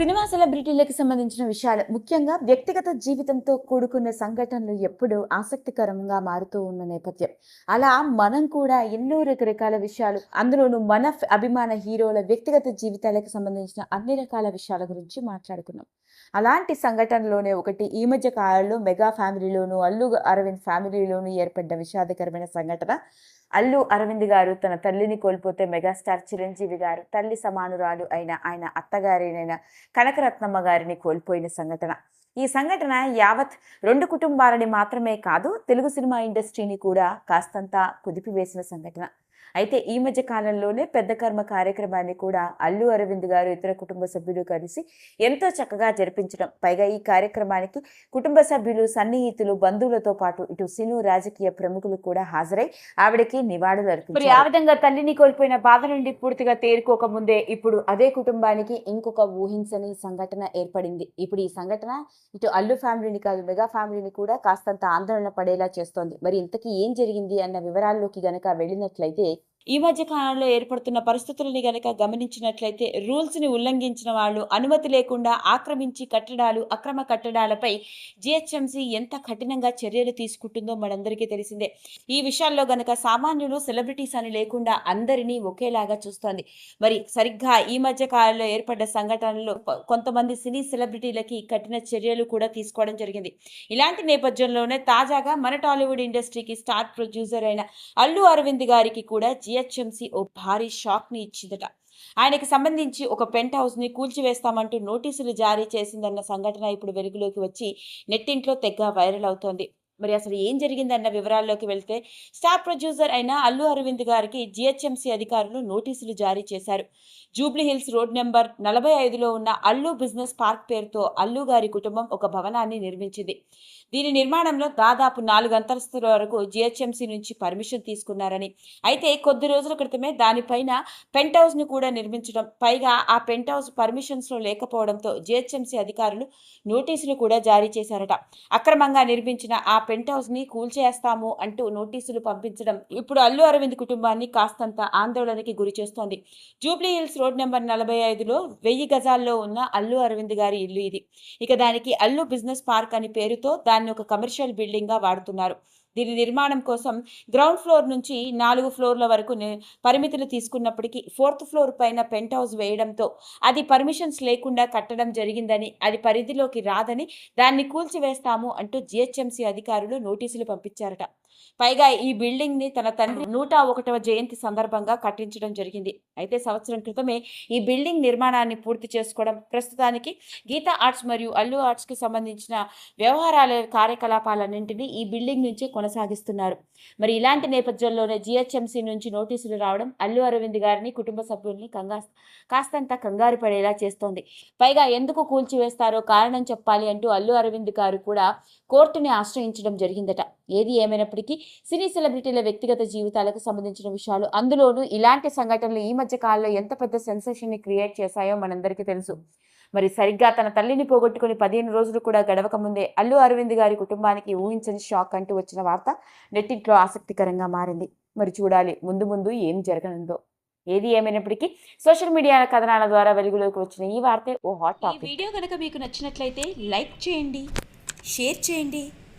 Cinema సెలబ్రిటీలకు సంబంధించిన విషయాలు ముఖ్యంగా వ్యక్తిగత జీవితంతో కూడుకున్న సంఘటనలు ఎప్పుడూ ఆసక్తికరంగా మారుతూ ఉన్న నేపథ్యం. అలా మనం కూడా ఎన్నో రకరకాల విషయాలు అందులోనూ మన అభిమాన హీరోల వ్యక్తిగత జీవితాలకు సంబంధించిన అన్ని రకాల విషయాల గురించి మాట్లాడుకున్నాం. అలాంటి సంఘటనలోనే ఒకటి ఈ మధ్య కాలంలో మెగా ఫ్యామిలీలోను అల్లు అరవింద్ ఫ్యామిలీలోను ఏర్పడ్డ విషాదకరమైన సంఘటన. అల్లు అరవింద్ గారు తన తల్లిని కోల్పోతే మెగాస్టార్ చిరంజీవి గారు తల్లి సమానురాలు అయిన ఆయన అత్తగారినైన కనకరత్నమ్మ గారిని కోల్పోయిన సంఘటన. ఈ సంఘటన యావత్ రెండు కుటుంబాలని మాత్రమే కాదు తెలుగు సినిమా ఇండస్ట్రీని కూడా కాస్తంత కుదిపివేసిన సంఘటన. అయితే ఈ మధ్య కాలంలోనే పెద్ద కర్మ కార్యక్రమాన్ని కూడా అల్లు అరవింద్ గారు ఇతర కుటుంబ సభ్యులు కలిసి ఎంతో చక్కగా జరిపించడం. పైగా ఈ కార్యక్రమానికి కుటుంబ సభ్యులు సన్నిహితులు బంధువులతో పాటు ఇటు సిను రాజకీయ ప్రముఖులు కూడా హాజరై ఆవిడకి నివాళులు అర్పించారు. ఆ విధంగా తల్లిని కోల్పోయిన బాధ నుండి పూర్తిగా తేరుకోక ముందే ఇప్పుడు అదే కుటుంబానికి ఇంకొక ఊహించని సంఘటన ఏర్పడింది. ఇప్పుడు ఈ సంఘటన ఇటు అల్లు ఫ్యామిలీని కాదు మెగా ఫ్యామిలీని కూడా కాస్తంత ఆందోళన పడేలా చేస్తోంది. మరి ఇంతకీ ఏం జరిగింది అన్న వివరాల్లోకి గనక వెళ్ళినట్లయితే ఈ మధ్య కాలంలో ఏర్పడుతున్న పరిస్థితులని గనక గమనించినట్లయితే రూల్స్ని ఉల్లంఘించిన వాళ్ళు అనుమతి లేకుండా ఆక్రమించి కట్టడాలు అక్రమ కట్టడాలపై జిహెచ్ఎంసీ ఎంత కఠినంగా చర్యలు తీసుకుంటుందో మనందరికీ తెలిసిందే. ఈ విషయాల్లో గనక సామాన్యులు సెలబ్రిటీస్ అని లేకుండా అందరినీ ఒకేలాగా చూస్తోంది. మరి సరిగ్గా ఈ మధ్య కాలంలో ఏర్పడ్డ సంఘటనలో కొంతమంది సినీ సెలబ్రిటీలకి కఠిన చర్యలు కూడా తీసుకోవడం జరిగింది. ఇలాంటి నేపథ్యంలోనే తాజాగా మన టాలీవుడ్ ఇండస్ట్రీకి స్టార్ ప్రొడ్యూసర్ అయిన అల్లు అరవింద్ గారికి కూడా జిహెచ్ఎంసీ ఓ భారీ షాక్ని ఇచ్చిందట. ఆయనకి సంబంధించి ఒక పెంట్ హౌస్ని కూల్చివేస్తామంటూ నోటీసులు జారీ చేసిందన్న సంఘటన ఇప్పుడు వెలుగులోకి వచ్చి నెట్టింట్లో తెగ వైరల్ అవుతోంది. మరి అసలు ఏం జరిగిందన్న వివరాల్లోకి వెళ్తే స్టార్ ప్రొడ్యూసర్ అయిన అల్లు అరవింద్ గారికి జిహెచ్ఎంసీ అధికారులు నోటీసులు జారీ చేశారు. జూబ్లీ హిల్స్ రోడ్ నెంబర్ నలభై ఐదులో ఉన్న అల్లు బిజినెస్ పార్క్ పేరుతో అల్లు గారి కుటుంబం ఒక భవనాన్ని నిర్మించింది. దీని నిర్మాణంలో దాదాపు నాలుగు అంతస్తుల వరకు జిహెచ్ఎంసీ నుంచి పర్మిషన్ తీసుకున్నారని అయితే కొద్ది రోజుల క్రితమే దానిపైన పెంట్ హౌస్ను కూడా నిర్మించడం పైగా ఆ పెంట్ హౌస్ పర్మిషన్స్లో లేకపోవడంతో జిహెచ్ఎంసీ అధికారులు నోటీసులు కూడా జారీ చేశారట. అక్రమంగా నిర్మించిన ఆ పెంట్ హౌస్ని కూల్చేస్తాము అంటూ నోటీసులు పంపించడం ఇప్పుడు అల్లు అరవింద్ కుటుంబాన్ని కాస్తంత ఆందోళనకి గురి చేస్తోంది. జూబ్లీ హిల్స్ రోడ్ నెంబర్ నలభై ఐదులో వెయ్యి గజాల్లో ఉన్న అల్లు అరవింద్ గారి ఇల్లు ఇది. ఇక దానికి అల్లు బిజినెస్ పార్క్ అని పేరుతో దాన్ని ఒక కమర్షియల్ బిల్డింగ్గా వాడుతున్నారు. దీని నిర్మాణం కోసం గ్రౌండ్ ఫ్లోర్ నుంచి నాలుగు ఫ్లోర్ల వరకు పరిమితులు తీసుకున్నప్పటికీ ఫోర్త్ ఫ్లోర్ పైన పెంట్ హౌస్ వేయడంతో అది పర్మిషన్స్ లేకుండా కట్టడం జరిగిందని అది పరిధిలోకి రాదని దాన్ని కూల్చివేస్తాము అంటూ జిహెచ్ఎంసీ అధికారులు నోటీసులు పంపించారట. పైగా ఈ బిల్డింగ్ని తన తండ్రి నూట ఒకటవ జయంతి సందర్భంగా కట్టించడం జరిగింది. అయితే సంవత్సరం క్రితమే ఈ బిల్డింగ్ నిర్మాణాన్ని పూర్తి చేసుకోవడం ప్రస్తుతానికి గీతా ఆర్ట్స్ మరియు అల్లు ఆర్ట్స్కి సంబంధించిన వ్యవహారాల కార్యకలాపాలన్నింటినీ ఈ బిల్డింగ్ నుంచే కొనసాగిస్తున్నారు. మరి ఇలాంటి నేపథ్యంలోనే జిహెచ్ఎంసీ నుంచి నోటీసులు రావడం అల్లు అరవింద్ గారిని కుటుంబ సభ్యుల్ని కంగా కాస్తంత కంగారు పడేలా చేస్తోంది. పైగా ఎందుకు కూల్చివేస్తారో కారణం చెప్పాలి అంటూ అల్లు అరవింద్ గారు కూడా కోర్టుని ఆశ్రయించడం జరిగిందట. ఏది ఏమైనప్పటికీ సినీ సెలబ్రిటీల వ్యక్తిగత జీవితాలకు సంబంధించిన విషయాలు. అందులోనూ ఇలాంటి సంఘటనలు ఈ మధ్య కాలంలో ఎంత పెద్ద సెన్సేషన్ని క్రియేట్ చేశాయో మనందరికీ తెలుసు. మరి సరిగ్గా తన తల్లిని పోగొట్టుకుని పదిహేను రోజులు కూడా గడవక ముందే అల్లు అరవింద్ గారి కుటుంబానికి ఊహించని షాక్ అంటూ వచ్చిన వార్త నెట్టింట్లో ఆసక్తికరంగా మారింది. మరి చూడాలి ముందు ముందు ఏం జరగనుందో. ఏది ఏమైనప్పటికీ సోషల్ మీడియా కథనాల ద్వారా వెలుగులోకి వచ్చిన ఈ వార్తే ఓ హాట్ టాపిక్. వీడియో కనుక మీకు నచ్చినట్లయితే లైక్ చేయండి షేర్ చేయండి